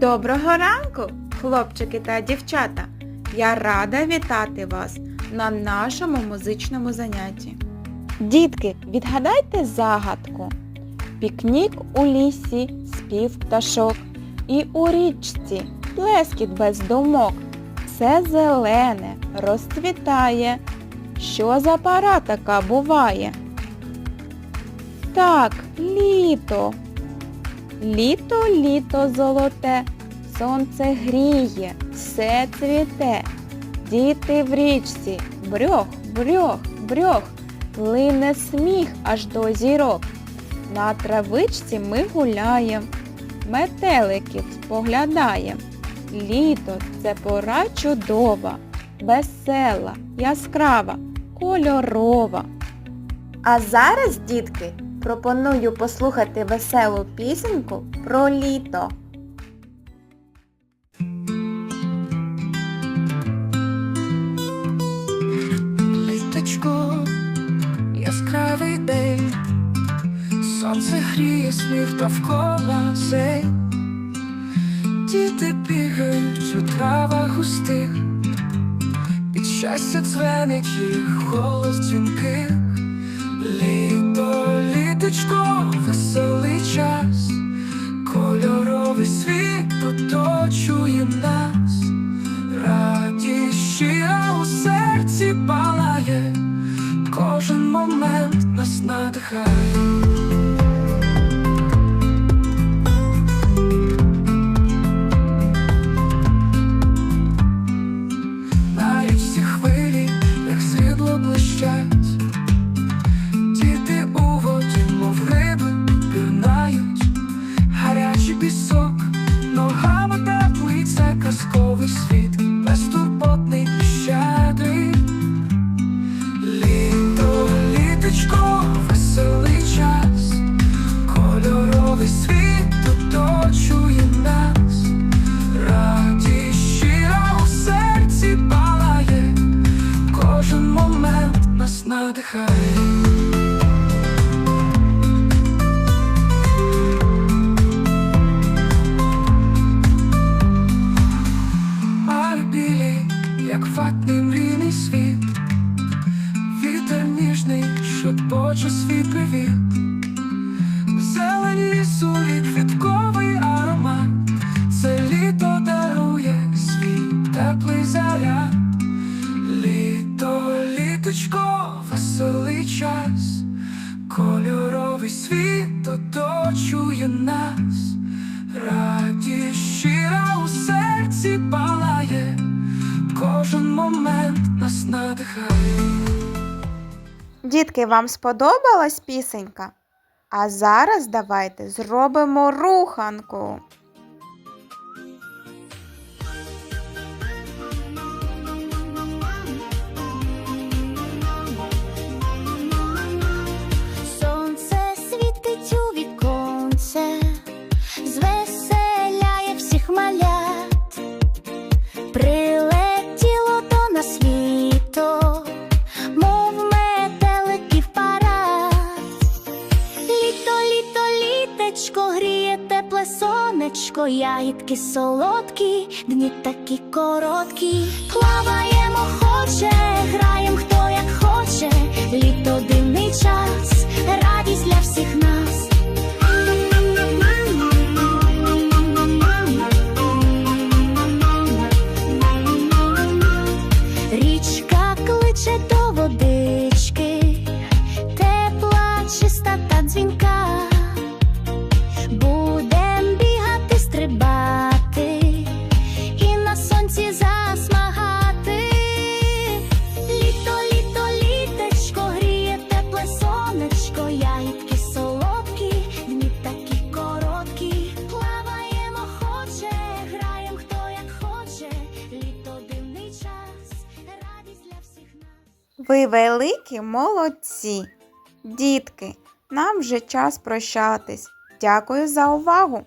Доброго ранку, хлопчики та дівчата! Я рада вітати вас на нашому музичному занятті. Дітки, відгадайте загадку. Пікнік у лісі, спів пташок, і у річці плескіт без думок. Все зелене розцвітає. Що за пора така буває? Так, літо. Літо, літо золоте, сонце гріє, все цвіте. Діти в річці, брьох, брьох, брьох, лине сміх аж до зірок. На травичці ми гуляєм, метеликів споглядаєм. Літо це пора чудова, весела, яскрава, кольорова. А зараз, дітки, пропоную послухати веселу пісеньку про літо. Літочко, яскравий день, сонце гріє сміх довкола сей. Діти бігають у травах густих, під щастя дзвенить їх голос дзвінких. Літо, літочко, веселий час, кольоровий світ оточує нас. Радість щира у серці палає, кожен момент нас надихає. Як ватний мрійний світ, вітер ніжний, що точе свій привіт, зелень лісу і квітковий аромат, це літо дарує свій теплий заряд, літо, літочко, веселий час, кольоровий світ оточує нас. Радість щира у серці кожен момент нас надихає. Дітки, вам сподобалась пісенька? А зараз давайте зробимо руханку. Тепле сонечко, ягідки солодкі, дні такі короткі. Плаваємо, хоче, граєм хто як хоче, літо дивний час, радість для всіх нас. Ви великі молодці. Дітки, нам вже час прощатись. Дякую за увагу!